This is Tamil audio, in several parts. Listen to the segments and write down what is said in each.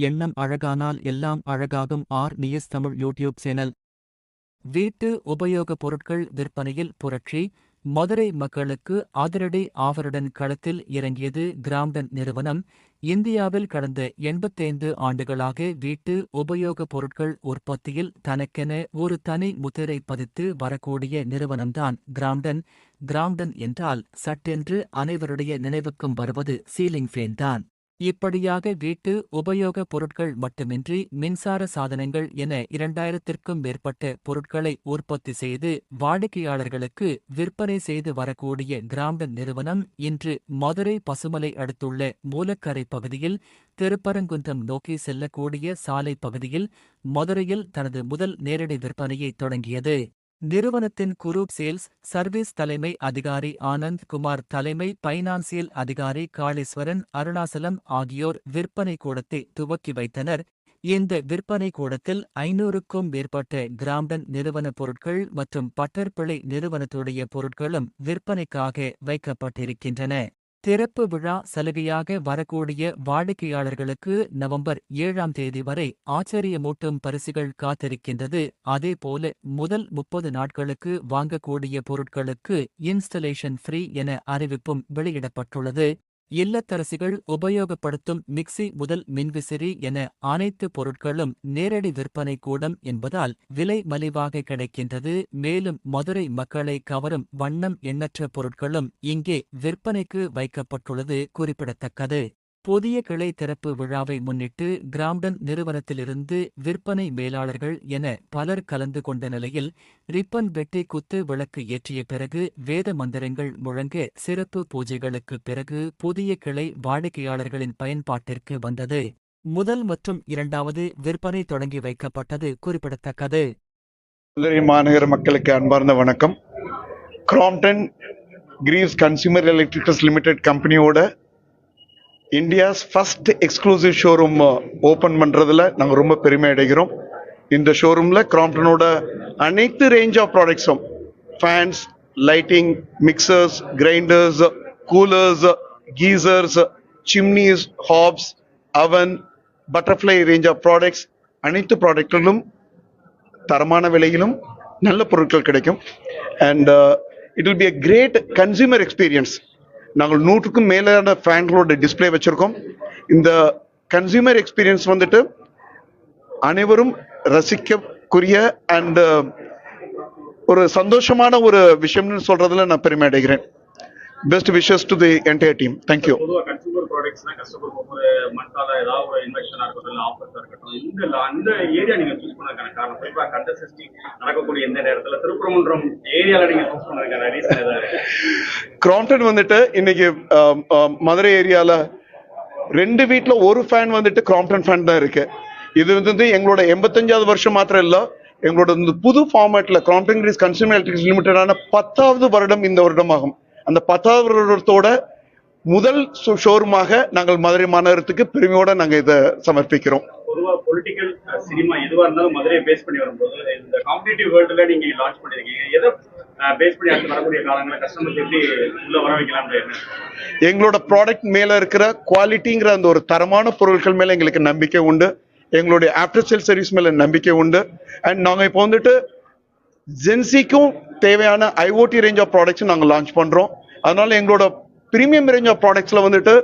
எண்ணம் அழகானால் எல்லாம் அழகாகும் R news Tamil YouTube channel. வீட்டு உபயோகப் பொருட்கள் விற்பனையில் புரட்சி. மதுரை மக்களுக்கு அதிரடி ஆஃபருடன் களத்தில் இறங்கியது கிராம்டன் நிறுவனம். இந்தியாவில் கடந்த எண்பத்தைந்து ஆண்டுகளாக வீட்டு உபயோகப் பொருட்கள் உற்பத்தியில் தனக்கென ஒரு தனி முத்திரை பதித்து வரக்கூடிய நிறுவனம்தான் கிராம்டன் கிராம்டன் என்றால் சட்டென்று அனைவருடைய நினைவுக்கும் வருவது சீலிங் ஃபேன் தான் இப்படியாக வீட்டு உபயோகப் பொருட்கள் மட்டுமின்றி மின்சார சாதனங்கள் என இரண்டாயிரத்திற்கும் மேற்பட்ட பொருட்களை உற்பத்தி செய்து வாடிக்கையாளர்களுக்கு விற்பனை செய்து வரக்கூடிய கிராம்டன் நிறுவனம் இன்று மதுரை பசுமலை அடுத்துள்ள மூலக்கரை பகுதியில் திருப்பரங்குன்றம் நோக்கி செல்லக்கூடிய சாலை பகுதியில் மதுரையில் தனது முதல் நேரடி விற்பனையை தொடங்கியது. நிறுவனத்தின் குரூப் சேல்ஸ் சர்வீஸ் தலைமை அதிகாரி ஆனந்த் குமார் தலைமை பைனான்சியல் அதிகாரி காளீஸ்வரன் அருணாசலம் ஆகியோர் விற்பனை கூடத்தை துவக்கி வைத்தனர். இந்த விற்பனை கூடத்தில் ஐநூறுக்கும் மேற்பட்ட கிராம்டன் நிறுவன பொருட்கள் மற்றும் பட்டர்பிளை நிறுவனத்துடைய பொருட்களும் விற்பனைக்காக வைக்கப்பட்டிருக்கின்றன. திறப்பு விழா சலுகையாக வரக்கூடிய வாடிக்கையாளர்களுக்கு நவம்பர் ஏழாம் தேதி வரை ஆச்சரியமூட்டும் பரிசுகள் காத்திருக்கின்றது. அதேபோல முதல் முப்பது நாட்களுக்கு வாங்கக்கூடிய பொருட்களுக்கு இன்ஸ்டலேஷன் ஃப்ரீ என அறிவிப்பும் வெளியிடப்பட்டுள்ளது. இல்லத்தரசிகள் உபயோகப்படுத்தும் மிக்சி முதல் மின்விசிறி என அனைத்து பொருட்களும் நேரடி விற்பனை கூடம் என்பதால் விலை மலிவாக கிடைக்கின்றது. மேலும் மதுரை மக்களை கவரும் வண்ணம் எண்ணற்ற பொருட்களும் இங்கே விற்பனைக்கு வைக்கப்பட்டுள்ளது குறிப்பிடத்தக்கது. புதிய கிளை திறப்பு விழாவை முன்னிட்டு கிராம்டன் நிறுவனத்திலிருந்து விற்பனை மேலாளர்கள் என பலர் கலந்து கொண்ட நிலையில் ரிப்பன் வெட்டி குத்து விளக்கு ஏற்றிய பிறகு வேத மந்திரங்கள் முழங்க சிறப்பு பூஜைகளுக்கு பிறகு புதிய கிளை வாடிக்கையாளர்களின் பயன்பாட்டிற்கு வந்தது. முதல் மற்றும் இரண்டாவது விற்பனை தொடங்கி வைக்கப்பட்டது குறிப்பிடத்தக்கது. மதுரை மாநகர மக்களுக்கு அன்பார்ந்த வணக்கம். Crompton Greaves consumer electricals limited கம்பெனியோட India's first exclusive showroom open பண்ணுறதுல நாங்கள் ரொம்ப பெருமை அடைகிறோம். இந்த ஷோரூமில் கிராம்ப்டனோட அனைத்து range of ப்ராடக்ட்ஸும் fans lighting mixers grinders coolers geysers chimneys hobs oven Butterfly range of products அனைத்து ப்ராடக்ட்களும் தரமான விலையிலும் நல்ல பொருட்கள் கிடைக்கும். And it will be a great consumer experience நாங்கள் நூற்றுக்கும் மேலான ஃபேன்களோட டிஸ்ப்ளே வச்சிருக்கோம். இந்த கன்சியூமர் எக்ஸ்பீரியன்ஸ் வந்துட்டு அனைவரும் ரசிக்கக்கூடிய அண்ட் ஒரு சந்தோஷமான ஒரு விஷயம்னு சொல்றதுல நான் பெருமை அடைகிறேன். Best wishes to the entire team thank you பொதுவா கன்சூமர் ப்ராடக்ட்ஸ்னா கஸ்டமர் போகும்போது மந்த்தால ஏதாவது ஒரு இன்வெக்ஷனா இருக்கட்டும் இல்லை ஆஃபர்ஸா இருக்கட்டும் இந்த அந்த ஏரியா நீங்க சூஸ் பண்ணதுக்கான காரணம். குறிப்பா கண்டசிஸ்டி நடக்கக்கூடிய இந்த நேரத்துல திருப்பரங்குன்றம் ஏரியால நீங்க சூஸ் பண்ணதுக்கான ரீசன் ஏதாவது கிராம்டன் வந்துட்டு இன்னைக்கு மதுரை ஏரியால ரெண்டு வீட்ல ஒரு ஃபேன் வந்துட்டு கிராம்டன் ஃபேன் தான் இருக்கு. இது வந்து எங்களோட எண்பத்தஞ்சாவது வருஷம் மாத்திரம் இல்ல எங்களோட புது ஃபார்மேட்ல கிராம்டன் கிரீஸ் கன்சூமர் எலக்ட்ரிக்ஸ் லிமிடெடான பத்தாவது வருடம் இந்த வருடமாகும் அந்த பத்தாவது வருடத்தோட முதல் ஷோரூமாக நாங்கள் மதுரை மாநகரத்துக்கு பெருமையோட நாங்க இதை சமர்ப்பிக்கிறோம். பொதுவா பொலிட்டிக்கல் சினிமா எதுவா இருந்தாலும் மதுரையை பேஸ் பண்ணி வரும்போது இந்த காம்படிட்டிவ் வேர்ல்டுல நீங்க லான்ச் பண்ணிருக்கீங்க. எதை பேஸ் பண்ணி அடுத்து வரக்கூடிய காலங்களில் கஸ்டமர்ஸ் எப்படி உள்ள வர வைக்கலாம்ன்ற எண்ணம் எங்களோட ப்ராடக்ட் மேல இருக்கிற குவாலிட்டிங்கிற அந்த ஒரு தரமான பொருட்கள் மேல எங்களுக்கு நம்பிக்கை உண்டு. எங்களுடைய ஆஃப்டர் சேல் சர்வீஸ் மேல நம்பிக்கை உண்டு. அண்ட் நாங்க இப்போ வந்துட்டு ஜென்சிக்கும் தேவையான ஐஓடி ரேஞ்ச் ஆஃப் ப்ராடக்ட்ஸ் நாங்க லான்ச் பண்றோம். அதனால எங்களோட பிரீமியம் ரேஞ்ச் ஆஃப் ப்ராடக்ட்ஸ்ல வந்துட்டு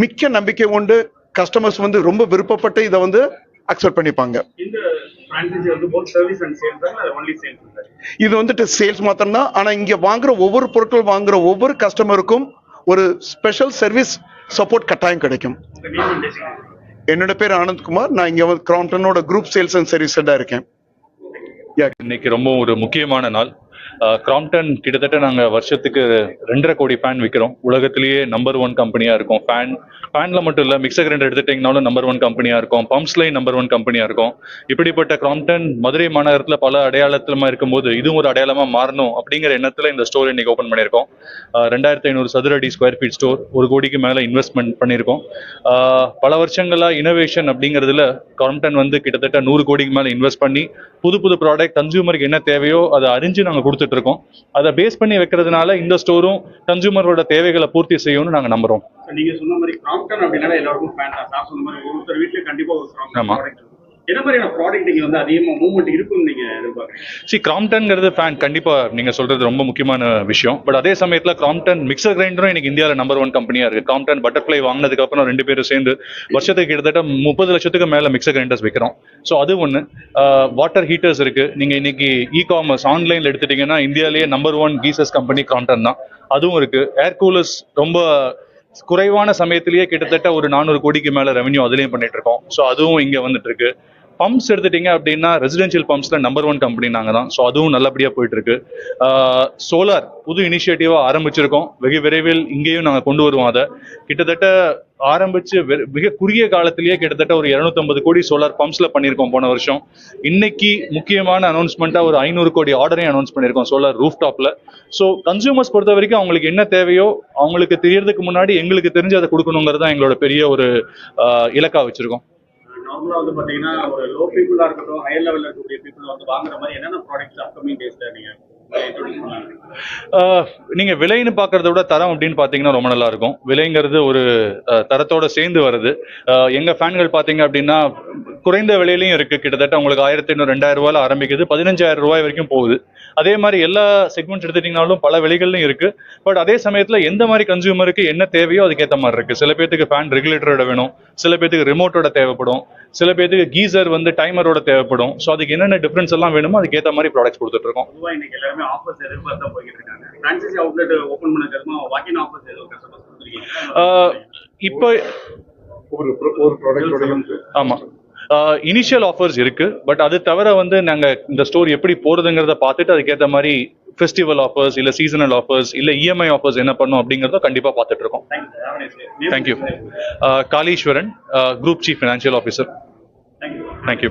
மிக்க நம்பிக்கை உண்டு. கஸ்டமர்ஸ் வந்து ரொம்ப விருப்பப்பட்டு இதை வந்து அக்செப்ட் பண்ணிப்பாங்க. தான் இது வந்துட்டு சேல்ஸ் மாத்திரம்தான். ஆனா இங்க வாங்குற ஒவ்வொரு பொருட்கள் வாங்குற ஒவ்வொரு கஸ்டமருக்கும் ஒரு ஸ்பெஷல் சர்வீஸ் சப்போர்ட் கட்டாயம் கிடைக்கும். என்னோட பேர் ஆனந்த்குமார் நான் இங்க வந்து கிராம்டனோட குரூப் சேல்ஸ் அண்ட் சர்வீஸ் ஹெட்டா இருக்கேன். இன்னைக்கு ரொம்ப ஒரு முக்கியமான நாள். கிராம்டன் கிராம்ப்டன் கிட்டத்தட்ட நாங்கள் வருஷத்துக்கு ரெண்டரை கோடி ஃபேன் விற்கிறோம் உலகத்திலேயே நம்பர் ஒன் கம்பெனியாக இருக்கும். ஃபேன் ஃபேனில் மட்டும் இல்லை மிக்சர் கிரைண்டர் எடுத்துட்டிங்கனாலும் நம்பர் ஒன் கம்பெனியாக இருக்கும். பம்ப்ஸ்லையும் நம்பர் ஒன் கம்பெனியாக இருக்கும். இப்படிப்பட்ட கிராம்டன் மதுரை மாநகரத்தில் பல அடையாளத்துலமா இருக்கும்போது இதுவும் ஒரு அடையாளமாக மாறணும் அப்படிங்கிற எண்ணத்தில் இந்த ஸ்டோர் இன்னைக்கு ஓப்பன் பண்ணியிருக்கோம். ரெண்டாயிரத்தி ஐநூறு சதுர அடி ஸ்கொயர் ஃபீட் ஸ்டோர் ஒரு கோடிக்கு மேலே இன்வெஸ்ட்மெண்ட் பண்ணியிருக்கோம். பல வருஷங்களாக இனோவேஷன் அப்படிங்கிறதுல கிராம்டன் வந்து கிட்டத்தட்ட நூறு கோடிக்கு மேலே இன்வெஸ்ட் பண்ணி புது புது ப்ராடக்ட் கன்சியூமருக்கு என்ன தேவையோ அதை அறிஞ்சு நாங்கள் கொடுத்து கொடுத்துட்டு இருக்கோம் அதை பேஸ் பண்ணி வைக்கிறதுனால இந்த ஸ்டோரும் கன்சூமரோட தேவைகளை பூர்த்தி செய்யும்னு நாங்க நம்புறோம். நீங்க சொன்ன மாதிரி கிராம்ப்டன் அப்படின்னாலே எல்லாருக்கும் ஃபேன் தான் சார் சொன்ன மாதிரி ஒருத்தர் வீட்டுல கண்டிப்பா ஒரு என்ன மாதிரியான ப்ராடக்ட் நீங்க வந்து அதிகமா மூவ்மெண்ட் இருக்கும்னு நீங்க எதிர்பார்க்குறீங்க? சி கிராம்டன்ங்கிறது ஃபேன் கண்டிப்பா நீங்க சொல்றது ரொம்ப முக்கியமான விஷயம். பட் அதே சமயத்தில் கிராம்டன் மிக்சர் கிரைண்டரும் எனக்கு இந்தியாவில் நம்பர் ஒன் கம்பெனியா இருக்கு. கிராம்டன் பட்டர்ஃப்ளை வாங்கினதுக்கு அப்புறம் ரெண்டு பேரும் சேர்ந்து வருஷத்துக்கு கிட்டத்தட்ட முப்பது லட்சத்துக்கு மேல மிக்சர் கிரைண்டர்ஸ் விற்கிறோம் ஸோ அது ஒன்று வாட்டர் ஹீட்டர்ஸ் இருக்கு. நீங்க இன்னைக்கு இ காமர்ஸ் ஆன்லைன்ல எடுத்துட்டீங்கன்னா இந்தியாலேயே நம்பர் ஒன் கீசஸ் கம்பெனி கிராம்டன் தான். அதுவும் இருக்கு. ஏர் கூலர்ஸ் ரொம்ப குறைவான சமயத்திலேயே கிட்டத்தட்ட ஒரு நானூறு கோடிக்கு மேல ரெவன்யூ அதுலயும் பண்ணிட்டு இருக்கோம். ஸோ அதுவும் இங்க வந்துட்டு இருக்கு. பம்ப்ஸ் எடுத்துட்டீங்க அப்படின்னா ரெசிடென்ஷியல் பம்ப்ஸில் நம்பர் ஒன் கம்பெனி நாங்கள் தான். ஸோ அதுவும் நல்லபடியாக போயிட்டு இருக்கு சோலார் புது இனிஷியேட்டிவாக ஆரம்பிச்சிருக்கோம். வெகு விரைவில் இங்கேயும் நாங்கள் கொண்டு வருவோம் அதை. கிட்டத்தட்ட ஆரம்பிச்சு வெ- மிக குறுகிய காலத்திலேயே கிட்டத்தட்ட ஒரு 250 கோடி சோலார் பம்ப்ஸ்ல பண்ணியிருக்கோம் போன வருஷம். இன்னைக்கு முக்கியமான அனௌன்ஸ்மெண்ட்டா ஒரு ஐநூறு கோடி ஆர்டரையும் அனௌன்ஸ் பண்ணியிருக்கோம் சோலார் ரூஃப் டாப்ல ஸோ கன்சூமர்ஸ் பொறுத்த வரைக்கும் அவங்களுக்கு என்ன தேவையோ அவங்களுக்கு தெரியறதுக்கு முன்னாடி எங்களுக்கு தெரிஞ்சு அதை கொடுக்கணுங்கிறது தான் எங்களோட பெரிய ஒரு இலக்காக இலக்கா வச்சிருக்கோம். நார்மலா வந்து பாத்தீங்கன்னா ஒரு லோ பீப்புளா இருக்கட்டும் ஹையர் லெவல்ல இருக்கக்கூடிய பீப்புள் வந்து வாங்குற மாதிரி என்னென்ன ப்ராடக்ட்ஸ் அப்கமிங் டேஸ்ல நீங்க நீங்க விலைன்னு பார்க்கறத விட தரம் அப்படின்னு பாத்தீங்கன்னா ரொம்ப நல்லா இருக்கும் விலைங்கிறது ஒரு தரத்தோட சேர்ந்து வருது. எங்க ஃபேன்கள் பாத்தீங்க அப்படின்னா குறைந்த விலையிலையும் இருக்கு. கிட்டத்தட்ட உங்களுக்கு ஆயிரத்தி ஐநூறு ரெண்டாயிரம் ரூபாயில ஆரம்பிக்குது. பதினஞ்சாயிரம் ரூபாய் வரைக்கும் போகுது. அதே மாதிரி எல்லா செக்மெண்ட்ஸ் எடுத்துட்டீங்கனாலும் பல விலைகள்லையும் இருக்கு. பட் அதே சமயத்துல எந்த மாதிரி கன்சியூமருக்கு என்ன தேவையோ அதுக்கேற்ற மாதிரி இருக்கு. சில பேத்துக்கு ஃபேன் ரெகுலேட்டரோட வேணும். சில பேத்துக்கு ரிமோட்டோட தேவைப்படும். சில பேத்துக்கு கீசர் வந்து டைமரோட தேவைப்படும். ஸோ அதுக்கு என்னென்ன டிஃப்ரென்ஸ் எல்லாம் வேணுமோ அதுக்கேற்ற மாதிரி ப்ராடக்ட்ஸ் கொடுத்துட்டு இருக்கோம். எல்லாருமே ஆஃபர்ஸ் எதிர்பார்த்தா போய்கிட்டு இருக்காங்க. பிரான்சைசி அவுட்லெட் ஓபன் பண்ணதுக்கு வாக்கின் ஆஃபர்ஸ் எதுவும் கஸ்டமர்ஸ் கொடுத்துருக்கீங்க. இப்போ ஒரு ஒரு ப்ராடக்டோடையும் ஆமா. இனிஷியல் ஆஃபர்ஸ் இருக்கு. பட் அது தவிர வந்து நாங்க இந்த ஸ்டோர் எப்படி போறதுங்கிறத பார்த்துட்டு அதுக்கேற்ற மாதிரி ஃபெஸ்டிவல் ஆஃபர்ஸ் இல்ல சீசனல் ஆஃபர்ஸ் இல்ல இஎம்ஐ ஆஃபர்ஸ் என்ன பண்ணும் அப்படிங்கறத கண்டிப்பா பார்த்துட்டு இருக்கோம். Thank you Kaleeswaran group chief financial officer thank you